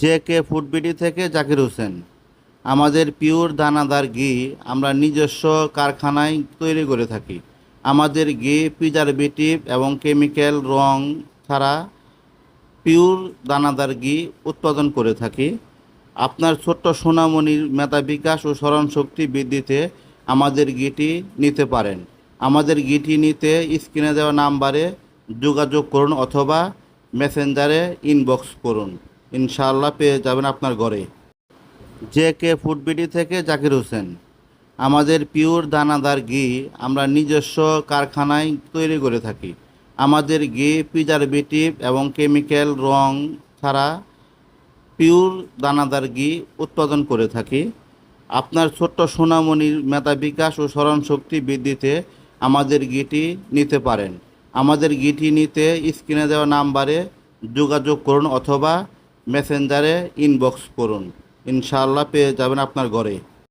J K food BD থেকে জাকির হোসেন। আমাদের pure দানাদার ঘি আমরা নিজস্ব কারখানায় তৈরি করে থাকি। আমাদের ঘি, প্রিজারভেটিভ এবং কেমিক্যাল রং ছাড়া পিওর দানাদার ঘি উৎপাদন করে থাকি। আপনার ছোট্ট সোনামণির মেধা বিকাশ ও স্মরণশক্তি বৃদ্ধিতে আমাদের ঘিটি নিতে পারেন। আমাদের ঘিটি নিতে স্ক্রিনে দেওয়া নাম্বারে যোগাযোগ করুন অথবা মেসেঞ্জারে ইনবক্স করুন। ইনশাআল্লাহ পেয়ে যাবেন আপনার ঘরে। জে কে ফুড বিডি থেকে জাকির হোসেন। আমাদের পিওর দানাদার ঘি আমরা নিজস্ব কারখানায় তৈরি করে থাকি। আমাদের ঘি, প্রিজারভেটিভ এবং কেমিক্যাল রং ছাড়া পিওর দানাদার ঘি উৎপাদন করে থাকি। আপনার ছোট্ট সোনামণির মেধা বিকাশ ও স্মরণশক্তি বৃদ্ধিতে আমাদের ঘিটি নিতে পারেন। আমাদের ঘিটি নিতে স্ক্রিনে দেওয়া নাম্বারে যোগাযোগ করুন অথবা মেসেঞ্জারে ইনবক্স করুন। ইনশাআল্লাহ পেয়ে যাবেন আপনার ঘরে।